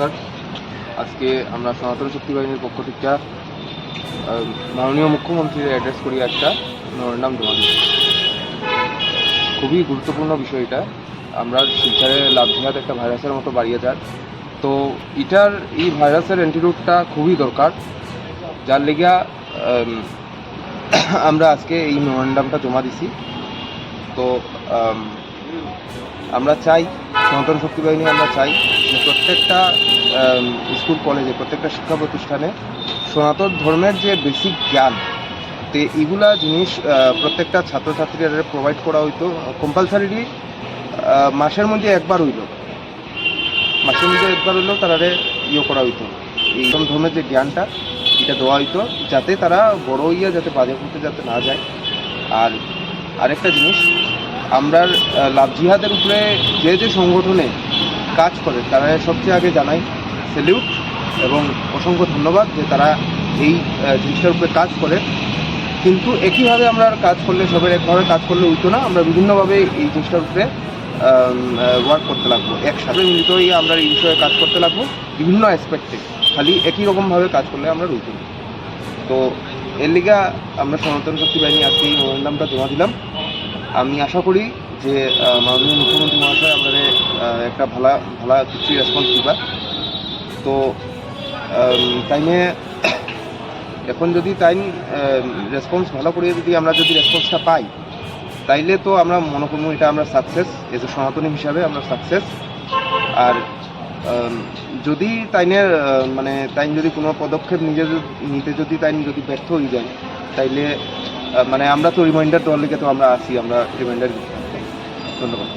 নমস্কার। আজকে আমরা সনাতন শক্তি বাহিনীর পক্ষ থেকে মাননীয় মুখ্যমন্ত্রীর অ্যাড্রেস করি একটা। নাম জমা খুবই গুরুত্বপূর্ণ বিষয় এটা। আমরা শিলচারে লাভজিহাত একটা ভাইরাসের মতো বাড়িয়ে যায় তো এটার, এই ভাইরাসের অ্যান্টিরুটটা খুবই দরকার। যার লেগা আমরা আজকে এই মেমোরেন্ডামটা জমা দিছি। তো আমরা চাই, সনাতন শক্তি বাহিনী আমরা চাই যে প্রত্যেকটা স্কুল, কলেজে, প্রত্যেকটা শিক্ষা প্রতিষ্ঠানে সনাতন ধর্মের যে বেসিক জ্ঞান, তো এগুলা জিনিস প্রত্যেকটা ছাত্রছাত্রীরা প্রোভাইড করা হইতো কম্পালসারিলি মাসের মধ্যে একবার হইল। মাসের মধ্যে একবার হইলেও তারারে ইয়ে করা হইতো। এই ধর্মের যে জ্ঞানটা, এটা দেওয়া হইতো যাতে তারা বড় হইয়া যাতে বাজে করতে যাতে না যায়। আর আরেকটা জিনিস আমরা লাভ জিহাদের উপরে যে যে সংগঠনে কাজ করে, তারা সবচেয়ে আগে জানাই স্যালিউট এবং অসংখ্য ধন্যবাদ যে তারা এই জিনিসটার উপরে কাজ করে। কিন্তু একইভাবে আমরা কাজ করলে, সবাই একভাবে কাজ করলে হইতো না। আমরা বিভিন্নভাবে এই জিনিসটার উপরে ওয়ার্ক করতে লাগবো। একসাথে মিলিত হয়ে আমরা এই বিষয়ে কাজ করতে লাগবো। বিভিন্ন অ্যাসপেক্টে খালি একই রকমভাবে কাজ করলে আমরা রইত তো এর লিগা আমরা সনাতন শক্তি বাহিনী আজকে এই মেমোরেন্ডামটা জমা দিলাম। আমি আশা করি যে মাননীয় মুখ্যমন্ত্রী মহাশয় আমাদের একটা ভালা ভালা কিছু রেসপন্স দিবা তো টাইমে এখন যদি টাইম রেসপন্স ভালো করে যদি আমরা যদি রেসপন্সটা পাই, তাইলে তো আমরা মনে করব এটা আমরা সাকসেস এজ এ সনাতনী হিসাবে আমরা সাকসেস আর যদি তাইনের মানে তাইন যদি কোনো পদক্ষেপ নিজে নিতে যদি তাইন যদি ব্যর্থ হয়ে যায়, তাইলে মানে আমরা তো রিমাইন্ডার লিগে তো আমরা আসি আমরা রিমাইন্ডার ধন্যবাদ।